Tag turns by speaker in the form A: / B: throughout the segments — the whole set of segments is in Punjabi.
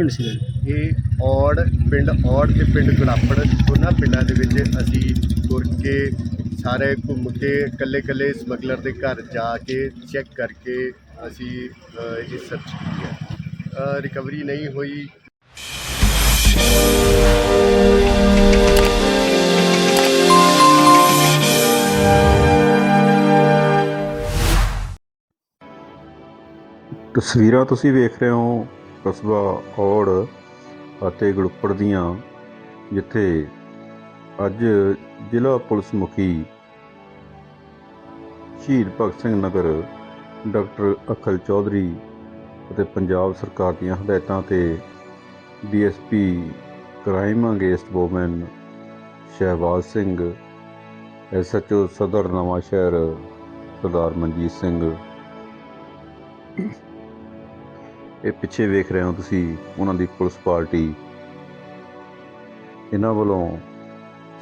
A: ਪਿੰਡ ਸੀ
B: ਇਹ ਔੜ ਪਿੰਡ ਔੜ ਤੇ ਪਿੰਡ ਗੜਾਪੜ ਦੋਨਾਂ ਪਿੰਡਾਂ ਦੇ ਵਿੱਚ ਅਸੀਂ ਤੁਰ ਕੇ ਸਾਰੇ ਘੁੰਮ ਕੇ ਕੱਲੇ ਕੱਲੇ ਸਮਗਲਰ ਦੇ ਘਰ ਜਾ ਕੇ ਚੈੱਕ ਕਰਕੇ ਅਸੀਂ ਇਹ ਸਰਚ ਕੀਤੀ ਹੈ। ਰਿਕਵਰੀ ਨਹੀਂ ਹੋਈ।
C: ਤਸਵੀਰਾਂ ਤੁਸੀਂ ਵੇਖ ਰਹੇ ਹੋ ਕਸਬਾ ਔੜ ਅਤੇ ਗੜੁੱਪੜ ਦੀਆਂ, ਜਿੱਥੇ ਅੱਜ ਜ਼ਿਲ੍ਹਾ ਪੁਲਿਸ ਮੁਖੀ ਸ਼ਹੀਦ ਭਗਤ ਸਿੰਘ ਨਗਰ, ਡਾਕਟਰ ਅਖਲ ਚੌਧਰੀ ਅਤੇ ਪੰਜਾਬ ਸਰਕਾਰ ਦੀਆਂ ਹਦਾਇਤਾਂ ਤੇ DSP crime against woman Shahbaz Singh, SHO Sadar Nawanshahr ਸਰਦਾਰ ਮਨਜੀਤ ਸਿੰਘ। ਇਹ ਪਿੱਛੇ ਵੇਖ ਰਹੇ ਹੋ ਤੁਸੀਂ ਉਹਨਾਂ ਦੀ ਪੁਲਿਸ ਪਾਰਟੀ। ਇਹਨਾਂ ਵੱਲੋਂ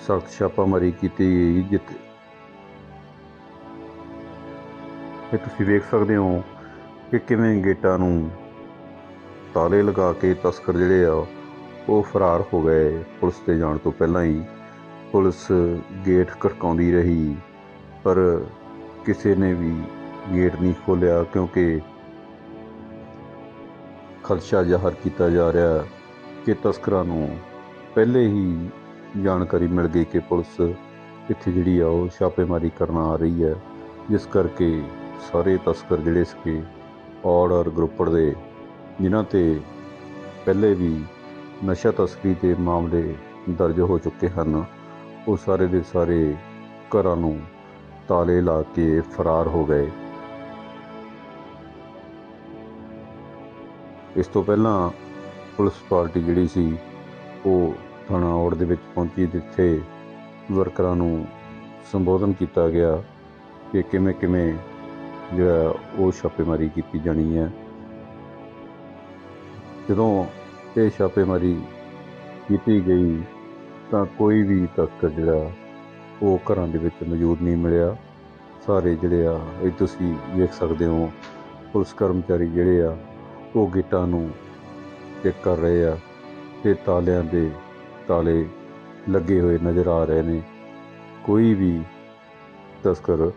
C: ਸਖਤ ਛਾਪਾਮਾਰੀ ਕੀਤੀ ਗਈ ਜਿੱਥੇ ਇਹ ਤੁਸੀਂ ਵੇਖ ਸਕਦੇ ਹੋ ਕਿ ਕਿਵੇਂ ਗੇਟਾਂ ਨੂੰ ਤਾਲੇ ਲਗਾ ਕੇ ਤਸਕਰ ਜਿਹੜੇ ਆ, ਉਹ ਫਰਾਰ ਹੋ ਗਏ। ਪੁਲਿਸ ਤੇ ਜਾਣ ਤੋਂ ਪਹਿਲਾਂ ਹੀ ਪੁਲਿਸ ਗੇਟ ਖੜਕਾਉਂਦੀ ਰਹੀ, ਪਰ ਕਿਸੇ ਨੇ ਵੀ ਗੇਟ ਨਹੀਂ ਖੋਲ੍ਹਿਆ ਕਿਉਂਕਿ ਖਦਸ਼ਾ ਜ਼ਾਹਰ ਕੀਤਾ ਜਾ ਰਿਹਾ ਕਿ ਤਸਕਰਾਂ ਨੂੰ ਪਹਿਲੇ ਹੀ ਜਾਣਕਾਰੀ ਮਿਲ ਗਈ ਕਿ ਪੁਲਿਸ ਇੱਥੇ ਜਿਹੜੀ ਆ ਉਹ ਛਾਪੇਮਾਰੀ ਕਰਨ ਆ ਰਹੀ ਹੈ, ਜਿਸ ਕਰਕੇ ਸਾਰੇ ਤਸਕਰ ਜਿਹੜੇ ਸੀਗੇ, ਔੜ ਔਰ ਗਰੁੱਪੜ ਦੇ, ਜਿਨ੍ਹਾਂ ਤੇ ਪਹਿਲੇ ਵੀ ਨਸ਼ਾ ਤਸਕਰੀ ਦੇ ਮਾਮਲੇ ਦਰਜ ਹੋ ਚੁੱਕੇ ਹਨ, ਉਹ ਸਾਰੇ ਦੇ ਸਾਰੇ ਘਰਾਂ ਨੂੰ ਤਾਲੇ ਲਾ ਕੇ ਫਰਾਰ ਹੋ ਗਏ। ਇਸ ਤੋਂ ਪਹਿਲਾਂ ਪੁਲਿਸ ਪਾਰਟੀ ਜਿਹੜੀ ਸੀ, ਉਹ ਥਾਣਾ ਔੜ ਦੇ ਵਿੱਚ ਪਹੁੰਚੀ ਜਿੱਥੇ ਵਰਕਰਾਂ ਨੂੰ ਸੰਬੋਧਨ ਕੀਤਾ ਗਿਆ ਕਿ ਕਿਵੇਂ ਕਿਵੇਂ ਜਿਹੜਾ ਉਹ ਛਾਪੇਮਾਰੀ ਕੀਤੀ ਜਾਣੀ ਹੈ। ਜਦੋਂ ਇਹ ਛਾਪੇਮਾਰੀ ਕੀਤੀ ਗਈ, ਤਾਂ ਕੋਈ ਵੀ ਤਸਕਰ ਜਿਹੜਾ ਉਹ ਘਰਾਂ ਦੇ ਵਿੱਚ ਮੌਜੂਦ ਨਹੀਂ ਮਿਲਿਆ। ਸਾਰੇ ਜਿਹੜੇ ਆ, ਇਹ ਤੁਸੀਂ ਵੇਖ ਸਕਦੇ ਹੋ, ਪੁਲਿਸ ਕਰਮਚਾਰੀ ਜਿਹੜੇ ਆ ਉਹ ਗੇਟਾਂ ਨੂੰ ਚੈੱਕ ਕਰ ਰਹੇ ਆ ਤੇ ਤਾਲਿਆਂ ਦੇ ਤਾਲੇ ਲੱਗੇ ਹੋਏ ਨਜ਼ਰ ਆ ਰਹੇ ਨੇ। ਕੋਈ ਵੀ ਤਸਕਰ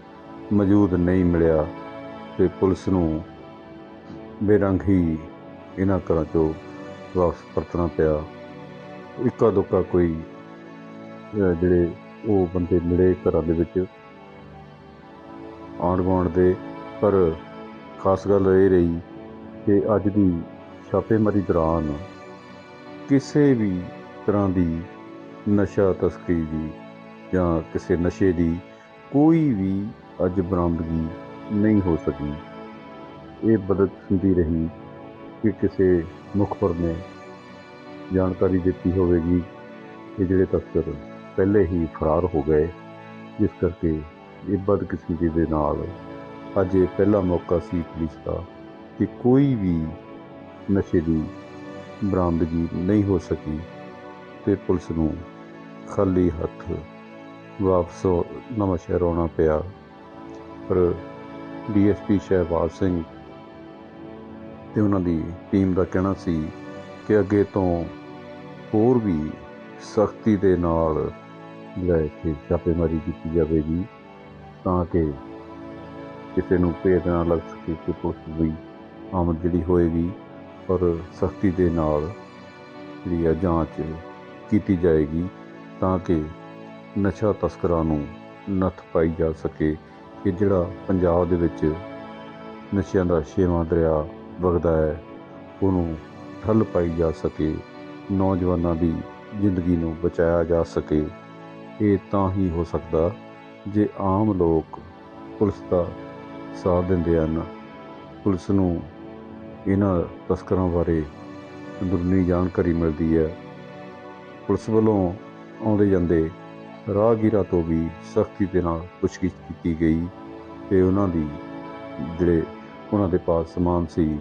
C: ਮੌਜੂਦ ਨਹੀਂ ਮਿਲਿਆ ਤੇ ਪੁਲਿਸ ਨੂੰ ਬੇਰੰਗ ਹੀ ਇਹਨਾਂ ਘਰਾਂ ਚੋਂ ਵਾਪਸ ਪਰਤਣਾ ਪਿਆ। ਇੱਕਾ ਦੁੱਕਾ ਕੋਈ ਜਿਹੜੇ ਉਹ ਬੰਦੇ ਮਿਲੇ ਘਰਾਂ ਦੇ ਵਿੱਚ ਆਂਢ ਗੁਆਂਢ ਦੇ, ਪਰ ਖਾਸ ਗੱਲ ਇਹ ਰਹੀ ਕਿ ਅੱਜ ਦੀ ਛਾਪੇਮਾਰੀ ਦੌਰਾਨ ਕਿਸੇ ਵੀ ਤਰ੍ਹਾਂ ਦੀ ਨਸ਼ਾ ਤਸਕਰੀ ਦੀ ਜਾਂ ਕਿਸੇ ਨਸ਼ੇ ਦੀ ਕੋਈ ਵੀ ਅੱਜ ਬਰਾਮਦਗੀ ਨਹੀਂ ਹੋ ਸਕੀ। ਇਹ ਬਦਕਿਸਮਤੀ ਰਹੀ ਕਿ ਕਿਸੇ ਮੁਖਬਰ ਨੇ ਜਾਣਕਾਰੀ ਦਿੱਤੀ ਹੋਵੇਗੀ ਕਿ ਜਿਹੜੇ ਤਸਕਰ ਪਹਿਲੇ ਹੀ ਫਰਾਰ ਹੋ ਗਏ, ਜਿਸ ਕਰਕੇ ਇਹ ਬਦਕਿਸਮਤੀ ਦੇ ਨਾਲ ਅੱਜ ਇਹ ਪਹਿਲਾ ਮੌਕਾ ਸੀ ਪੁਲਿਸ ਦਾ ਕਿ ਕੋਈ ਵੀ ਨਸ਼ੇ ਦੀ ਬਰਾਮਦਗੀ ਨਹੀਂ ਹੋ ਸਕੀ ਤੇ ਪੁਲਿਸ ਨੂੰ ਖਾਲੀ ਹੱਥ ਵਾਪਸ ਨਵਾਂ ਸ਼ਹਿਰ ਆਉਣਾ ਪਿਆ। ਪਰ ਡੀਐਸਪੀ ਸ਼ਹਿਬਾਜ਼ ਸਿੰਘ ਤੇ ਉਹਨਾਂ ਦੀ ਟੀਮ ਦਾ ਕਹਿਣਾ ਸੀ ਕਿ ਅੱਗੇ ਤੋਂ ਹੋਰ ਵੀ ਸਖਤੀ ਦੇ ਨਾਲ ਜਿਹੜਾ ਇੱਥੇ ਛਾਪੇਮਾਰੀ ਕੀਤੀ ਜਾਵੇਗੀ ਤਾਂ ਕਿ ਕਿਸੇ ਨੂੰ ਭੇਦ ਨਾ ਲੱਗ ਸਕੇ ਕਿ ਪੁਲਿਸ ਵੀ ਆਮਦ ਜਿਹੜੀ ਹੋਏਗੀ ਔਰ ਸਖਤੀ ਦੇ ਨਾਲ ਜਿਹੜੀ ਆ ਜਾਂਚ ਕੀਤੀ ਜਾਏਗੀ ਤਾਂ ਕਿ ਨਸ਼ਾ ਤਸਕਰਾਂ ਨੂੰ ਨੱਥ ਪਾਈ ਜਾ ਸਕੇ ਕਿ ਜਿਹੜਾ ਪੰਜਾਬ ਦੇ ਵਿੱਚ ਨਸ਼ਿਆਂ ਦਾ ਛੇਵਾਂ ਦਰਿਆ ਵਗਦਾ ਹੈ, ਉਹਨੂੰ ਠੱਲ ਪਾਈ ਜਾ ਸਕੇ, ਨੌਜਵਾਨਾਂ ਦੀ ਜ਼ਿੰਦਗੀ ਨੂੰ ਬਚਾਇਆ ਜਾ ਸਕੇ। ਇਹ ਤਾਂ ਹੀ ਹੋ ਸਕਦਾ ਜੇ ਆਮ ਲੋਕ ਪੁਲਿਸ ਦਾ ਸਾਥ ਦਿੰਦੇ ਹਨ। ਪੁਲਿਸ ਨੂੰ ਇਹਨਾਂ ਤਸਕਰਾਂ ਬਾਰੇ ਅੰਦਰੂਨੀ ਜਾਣਕਾਰੀ ਮਿਲਦੀ ਹੈ। ਪੁਲਿਸ ਵੱਲੋਂ ਆਉਂਦੇ ਜਾਂਦੇ ਰਾਹਗੀਰਾਂ ਤੋਂ ਵੀ ਸਖਤੀ ਦੇ ਨਾਲ ਪੁੱਛਗਿੱਛ ਕੀਤੀ ਗਈ ਤੇ ਉਹਨਾਂ ਦੀ ਜਿਹੜੇ ਉਹਨਾਂ ਦੇ ਪਾਸ ਸਮਾਨ ਸੀ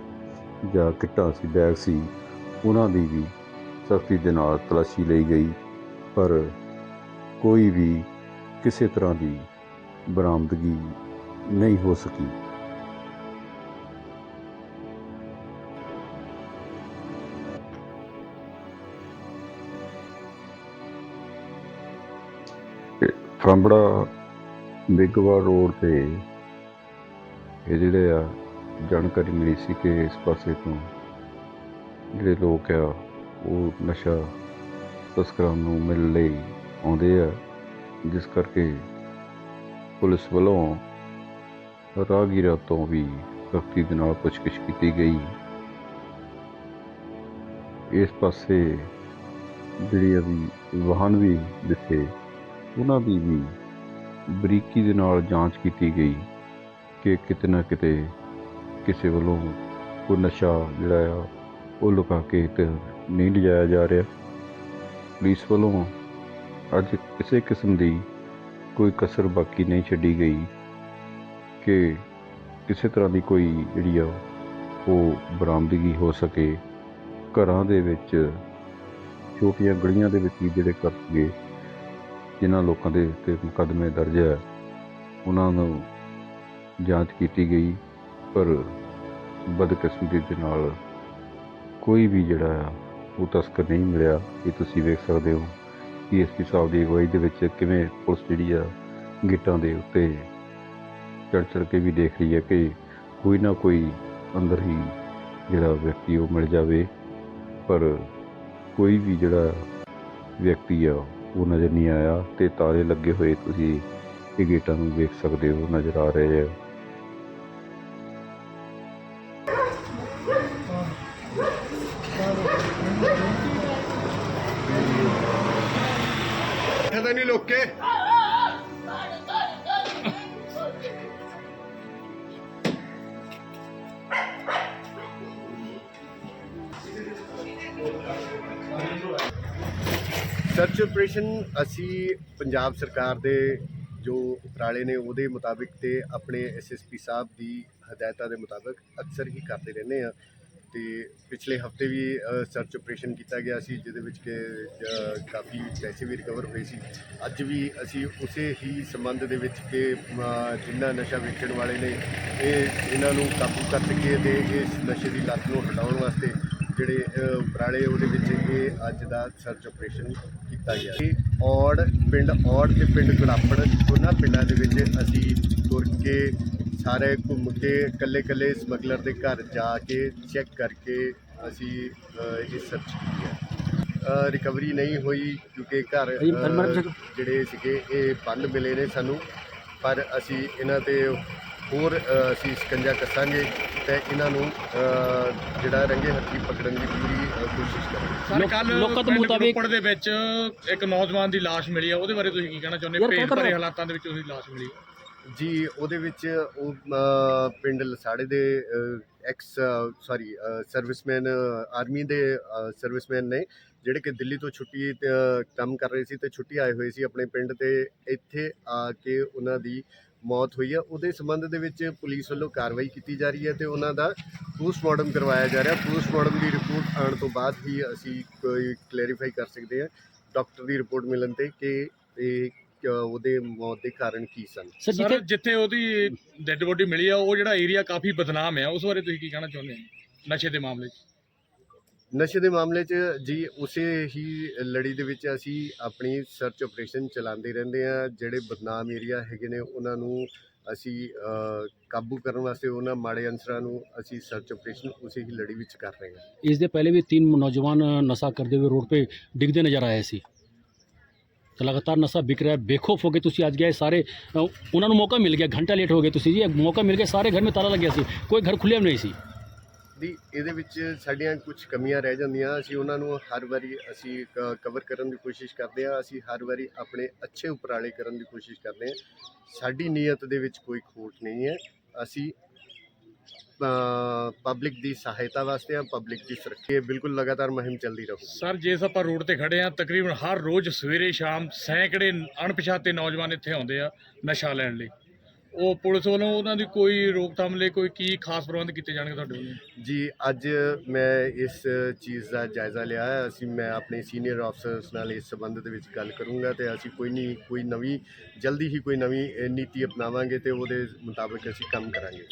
C: ਜਾਂ ਕਿੱਟਾਂ ਸੀ, ਬੈਗ ਸੀ, ਉਹਨਾਂ ਦੀ ਵੀ ਸਖਤੀ ਦੇ ਨਾਲ ਤਲਾਸ਼ੀ ਲਈ ਗਈ। ਪਰ ਕੋਈ ਵੀ ਕਿਸੇ ਤਰ੍ਹਾਂ ਦੀ ਬਰਾਮਦਗੀ ਨਹੀਂ ਹੋ ਸਕੀ। ਫਰੰਬੜਾ ਬਿਗਵਾ ਰੋਡ ਤੇ ਇਹ ਜਿਹੜੇ ਆ ਜਾਣਕਾਰੀ ਮਿਲੀ ਸੀ ਕਿ ਇਸ ਪਾਸੇ ਤੋਂ ਜਿਹੜੇ ਲੋਕ ਆ, ਉਹ ਨਸ਼ਾ ਤਸਕਰਾਂ ਨੂੰ ਮਿਲਣ ਲਈ ਆਉਂਦੇ ਆ, ਜਿਸ ਕਰਕੇ ਪੁਲਿਸ ਵੱਲੋਂ ਰਾਹਗੀਰਾਂ ਤੋਂ ਵੀ ਸਖਤੀ ਦੇ ਨਾਲ ਪੁੱਛਗਿੱਛ ਕੀਤੀ ਗਈ। ਇਸ ਪਾਸੇ ਜਿਹੜੀਆਂ ਵੀ ਵਾਹਨ ਵੀ ਦਿੱਤੇ ਉਹਨਾਂ ਦੀ ਵੀ ਬਰੀਕੀ ਦੇ ਨਾਲ ਜਾਂਚ ਕੀਤੀ ਗਈ ਕਿ ਕਿਤੇ ਨਾ ਕਿਤੇ ਕਿਸੇ ਵੱਲੋਂ ਕੋਈ ਨਸ਼ਾ ਜਿਹੜਾ ਆ, ਉਹ ਲੁਕਾ ਕੇ ਤੇ ਨਹੀਂ ਲਿਜਾਇਆ ਜਾ ਰਿਹਾ। ਪੁਲਿਸ ਵੱਲੋਂ ਅੱਜ ਕਿਸੇ ਕਿਸਮ ਦੀ ਕੋਈ ਕਸਰ ਬਾਕੀ ਨਹੀਂ ਛੱਡੀ ਗਈ ਕਿ ਕਿਸੇ ਤਰ੍ਹਾਂ ਦੀ ਕੋਈ ਜਿਹੜੀ ਆ, ਉਹ ਬਰਾਮਦਗੀ ਹੋ ਸਕੇ। ਘਰਾਂ ਦੇ ਵਿੱਚ ਛੋਟੀਆਂ ਗਲੀਆਂ ਦੇ ਵਿੱਚ ਵੀ ਜਿਹੜੇ ਕਰ ਜਿਨ੍ਹਾਂ ਲੋਕਾਂ ਦੇ ਉੱਤੇ ਮੁਕੱਦਮੇ ਦਰਜ ਹੈ, ਉਹਨਾਂ ਨੂੰ ਜਾਂਚ ਕੀਤੀ ਗਈ, ਪਰ ਬਦਕਿਸਮਤੀ ਦੇ ਨਾਲ ਕੋਈ ਵੀ ਜਿਹੜਾ ਆ, ਉਹ ਤਸਕਰ ਨਹੀਂ ਮਿਲਿਆ। ਇਹ ਤੁਸੀਂ ਵੇਖ ਸਕਦੇ ਹੋ ਕਿ ਐਸਪੀ ਸਾਹਿਬ ਦੀ ਅਗਵਾਈ ਦੇ ਵਿੱਚ ਕਿਵੇਂ ਪੁਲਿਸ ਜਿਹੜੀ ਆ, ਗੇਟਾਂ ਦੇ ਉੱਤੇ ਚੜ੍ਹ ਚੜ੍ਹ ਕੇ ਵੀ ਦੇਖ ਰਹੀ ਹੈ ਕਿ ਕੋਈ ਨਾ ਕੋਈ ਅੰਦਰ ਹੀ ਜਿਹੜਾ ਵਿਅਕਤੀ ਉਹ ਮਿਲ ਜਾਵੇ, ਪਰ ਕੋਈ ਵੀ ਜਿਹੜਾ ਵਿਅਕਤੀ ਆ ਉਹ ਨਜ਼ਰ ਨਹੀਂ ਆਇਆ ਤੇ ਤਾਲੇ ਲੱਗੇ ਹੋਏ ਤੁਸੀਂ ਇਹ ਗੇਟਾਂ ਨੂੰ ਵੇਖ ਸਕਦੇ ਹੋ, ਨਜ਼ਰ ਆ ਰਹੇ ਆ।
B: ਪਤਾ ਨਹੀਂ ਲੋਕੇ। ਸਰਚ ਆਪਰੇਸ਼ਨ ਅਸੀਂ ਪੰਜਾਬ ਸਰਕਾਰ ਦੇ ਜੋ ਉਪਰਾਲੇ ਨੇ ਉਹਦੇ ਮੁਤਾਬਿਕ ਤੇ ਆਪਣੇ ਐਸਐਸਪੀ ਸਾਹਿਬ ਦੀ ਹਦਾਇਤਾਂ ਦੇ ਮੁਤਾਬਿਕ ਅਕਸਰ ਹੀ ਕਰਦੇ ਰਹਿੰਦੇ ਆ ਤੇ ਪਿਛਲੇ ਹਫ਼ਤੇ ਵੀ ਸਰਚ ਆਪਰੇਸ਼ਨ ਕੀਤਾ ਗਿਆ ਸੀ, ਜਿਹਦੇ ਵਿੱਚ ਕਿ ਕਾਫੀ ਪੈਸੇ ਵੀ ਰਿਕਵਰ ਹੋਏ ਸੀ। ਅੱਜ ਵੀ ਅਸੀਂ ਉਸੇ ਹੀ ਸੰਬੰਧ ਦੇ ਵਿੱਚ ਕਿ ਜਿੰਨਾ ਨਸ਼ਾ ਵੇਚਣ ਵਾਲੇ ਨੇ, ਇਹ ਇਹਨਾਂ ਨੂੰ ਕਾਬੂ ਕਰ ਸਕੀਏ ਤੇ ਇਸ ਨਸ਼ੇ ਦੀ ਲੱਤ ਨੂੰ ਹਟਾਉਣ ਵਾਸਤੇ ਜਿਹੜੇ ਉਪਰਾਲੇ ਉਹਦੇ ਵਿੱਚ ਇਹ ਅੱਜ ਦਾ ਸਰਚ ਆਪਰੇਸ਼ਨ ਕੀਤਾ ਗਿਆ ਇਹ ਔੜ ਪਿੰਡ ਔੜ ਤੇ ਪਿੰਡ ਗੜਾਪੜ ਦੋਨਾਂ ਪਿੰਡਾਂ ਦੇ ਵਿੱਚ ਅਸੀਂ ਤੁਰ ਕੇ ਸਾਰੇ ਘੁੰਮ ਕੇ ਕੱਲੇ ਕੱਲੇ ਸਮਗਲਰ ਦੇ ਘਰ ਜਾ ਕੇ ਚੈੱਕ ਕਰਕੇ ਅਸੀਂ ਇਹ ਸਰਚ ਕੀਤੀ। ਹੈ ਰਿਕਵਰੀ ਨਹੀਂ ਹੋਈ ਕਿਉਂਕਿ ਘਰ ਜਿਹੜੇ ਸੀਗੇ ਇਹ ਬੰਦ ਮਿਲੇ ਨੇ ਸਾਨੂੰ। ਪਰ ਅਸੀਂ ਇਹਨਾਂ ਤੇ ਹੋਰ ਅਸੀਂ ਸਕੰਜਾ ਕੱਸਾਂਗੇ ਤੇ ਇਹਨਾਂ ਨੂੰ ਜਿਹੜਾ ਰੰਗੇ ਹੱਥੀ ਪਕੜਨ ਦੀ ਪੂਰੀ ਕੋਸ਼ਿਸ਼ ਕਰਾਂਗੇ।
A: ਕੱਲ
D: ਲੋਕਾਂ ਦੇ
A: ਪਿੰਡ
D: ਮੁਤਾਬਿਕ-
A: ਦੇ ਵਿੱਚ ਇੱਕ ਨੌਜਵਾਨ ਦੀ ਲਾਸ਼ ਮਿਲੀ ਆ ਉਹਦੇ ਬਾਰੇ ਤੁਸੀਂ ਕੀ ਕਹਿਣਾ ਚਾਹੁੰਦੇ
D: ਕਰ
A: ਭਰੇ? ਹਾਲਾਤਾਂ ਦੇ ਵਿੱਚ ਉਹਦੀ ਲਾਸ਼ ਮਿਲੀ
B: ਜੀ ਉਹਦੇ ਵਿੱਚ ਉਹ ਪਿੰਡ ਲਸਾੜੇ ਦੇ ਐਕਸ ਸੌਰੀ ਸਰਵਿਸਮੈਨ ਆਰਮੀ ਦੇ ਸਰਵਿਸਮੈਨ ਨੇ ਜਿਹੜੇ ਕਿ ਦਿੱਲੀ ਤੋਂ ਛੁੱਟੀ ਕੰਮ ਕਰ ਰਹੇ ਸੀ ਤੇ ਛੁੱਟੀ ਆਏ ਹੋਏ ਸੀ ਆਪਣੇ ਪਿੰਡ ਤੇ ਇੱਥੇ ਆ ਕੇ ਉਹਨਾਂ ਦੀ ਮੌਤ ਹੋਈ ਹੈ ਉਹਦੇ ਸੰਬੰਧ ਦੇ ਵਿੱਚ ਪੁਲਿਸ ਵੱਲੋਂ ਕਾਰਵਾਈ ਕੀਤੀ ਜਾ ਰਹੀ ਹੈ ਤੇ ਉਹਨਾਂ ਦਾ ਪੋਸਟਮਾਰਟਮ ਕਰਵਾਇਆ ਜਾ ਰਿਹਾ। ਪੋਸਟਮਾਰਟਮ ਦੀ ਰਿਪੋਰਟ ਆਉਣ ਤੋਂ ਬਾਅਦ ਹੀ ਅਸੀਂ ਕੋਈ ਕਲੈਰੀਫਾਈ ਕਰ ਸਕਦੇ ਹਾਂ ਡਾਕਟਰ ਦੀ ਰਿਪੋਰਟ ਮਿਲਣ ਤੇ ਕਿ ਇਹ ਉਹਦੇ ਮੌਤ ਦੇ ਕਾਰਨ ਕੀ ਸਨ।
D: ਸਰ ਜਿੱਥੇ
A: ਉਹਦੀ ਡੈੱਡ ਬੋਡੀ ਮਿਲੀ ਆ ਉਹ ਜਿਹੜਾ ਏਰੀਆ ਕਾਫੀ ਬਦਨਾਮ ਹੈ ਉਸ ਬਾਰੇ ਤੁਸੀਂ ਕੀ ਕਹਿਣਾ ਚਾਹੁੰਦੇ ਹੋ ਨਸ਼ੇ ਦੇ ਮਾਮਲੇ 'ਚ?
B: ਨਸ਼ੇ ਦੇ ਮਾਮਲੇ 'ਚ ਜੀ ਉਸੇ ਹੀ ਲੜੀ ਦੇ ਵਿੱਚ ਅਸੀਂ ਆਪਣੀ ਸਰਚ ਆਪਰੇਸ਼ਨ ਚਲਾਉਂਦੇ ਰਹਿੰਦੇ ਆ ਜਿਹੜੇ ਬਦਨਾਮ ਏਰੀਆ ਹੈਗੇ ਨੇ, ਉਹਨਾਂ ਨੂੰ ਅਸੀਂ ਕਾਬੂ ਕਰਨ ਵਾਸਤੇ ਉਹਨਾਂ ਮਾੜੇ ਅਨਸਰਾਂ ਨੂੰ ਅਸੀਂ ਸਰਚ ਆਪਰੇਸ਼ਨ ਉਸੇ ਹੀ ਲੜੀ ਵਿੱਚ ਕਰ ਰਹੇ ਹਾਂ।
D: ਇਸ ਦੇ ਪਹਿਲੇ ਵੀ ਤਿੰਨ ਨੌਜਵਾਨ ਨਸ਼ਾ ਕਰਦੇ ਹੋਏ ਰੋਡ 'ਤੇ ਡਿੱਗਦੇ ਨਜ਼ਰ ਆਏ ਸੀ। ਤਾਂ ਲਗਾਤਾਰ ਨਸ਼ਾ ਵਿਕ ਰਿਹਾ, ਬੇਖੌਫ ਹੋ ਕੇ ਤੁਸੀਂ ਅੱਜ ਗਏ ਸਾਰੇ ਉਹਨਾਂ ਨੂੰ ਮੌਕਾ ਮਿਲ ਗਿਆ। ਘੰਟਾ ਲੇਟ ਹੋ ਗਏ ਤੁਸੀਂ ਜੀ। ਮੌਕਾ ਮਿਲ ਗਿਆ, ਸਾਰੇ ਘਰ ਮੇ ਤਾਲਾ ਲੱਗਿਆ ਸੀ। ਕੋਈ ਘਰ ਖੁੱਲਿਆ ਵੀ ਨਹੀਂ ਸੀ।
B: ਦੀ ਇਹਦੇ ਵਿੱਚ ਸਾਡੀਆਂ ਕੁਝ ਕਮੀਆਂ ਰਹਿ ਜਾਂਦੀਆਂ। ਅਸੀਂ ਉਹਨਾਂ ਨੂੰ ਹਰ ਵਾਰੀ ਅਸੀਂ ਕਵਰ ਕਰਨ ਦੀ ਕੋਸ਼ਿਸ਼ ਕਰਦੇ ਹਾਂ। ਅਸੀਂ ਹਰ ਵਾਰੀ ਆਪਣੇ ਅੱਛੇ ਉਪਰਾਲੇ ਕਰਨ ਦੀ ਕੋਸ਼ਿਸ਼ ਕਰਦੇ ਹਾਂ। ਸਾਡੀ ਨੀਅਤ ਦੇ ਵਿੱਚ ਕੋਈ ਖੋਟ ਨਹੀਂ ਹੈ। ਅਸੀਂ ਪਬਲਿਕ ਦੀ ਸਹਾਇਤਾ ਵਾਸਤੇ ਆ ਪਬਲਿਕ ਦੀ ਸੁਰੱਖਿਆ ਬਿਲਕੁਲ ਲਗਾਤਾਰ ਮੁਹਿੰਮ ਚੱਲਦੀ ਰਹੂਗੀ।
A: ਸਰ ਜਿਸ ਆਪਾਂ ਰੋਡ ਤੇ ਖੜੇ ਆ ਤਕਰੀਬਨ ਹਰ ਰੋਜ਼ ਸਵੇਰੇ ਸ਼ਾਮ ਸੈਂਕੜੇ ਅਣਪਛਾਤੇ ਨੌਜਵਾਨ ਇੱਥੇ ਆਉਂਦੇ ਆ ਨਸ਼ਾ ਲੈਣ ਲਈ। ਉਹ ਪੁਲਿਸ ਵੱਲੋਂ ਉਹਨਾਂ ਦੀ ਕੋਈ ਰੋਕਥਾਮ ਲਈ ਕੋਈ ਕੀ ਖਾਸ ਪ੍ਰਬੰਧ ਕੀਤੇ ਜਾਣਗੇ ਤੁਹਾਡੇ ਵੱਲੋਂ?
B: ਜੀ, ਅੱਜ ਮੈਂ ਇਸ ਚੀਜ਼ ਦਾ ਜਾਇਜ਼ਾ ਲਿਆ ਹੈ। ਅਸੀਂ, ਮੈਂ ਆਪਣੇ ਸੀਨੀਅਰ ਅਫਸਰਸ ਨਾਲ ਇਸ ਸੰਬੰਧ ਦੇ ਵਿੱਚ ਗੱਲ ਕਰੂੰਗਾ ਤੇ ਅਸੀਂ ਕੋਈ ਨਹੀਂ ਕੋਈ ਨਵੀਂ, ਜਲਦੀ ਹੀ ਕੋਈ ਨਵੀਂ ਨੀਤੀ ਅਪਣਾਵਾਂਗੇ ਤੇ ਉਹਦੇ ਮੁਤਾਬਕ ਅਸੀਂ ਕੰਮ ਕਰਾਂਗੇ।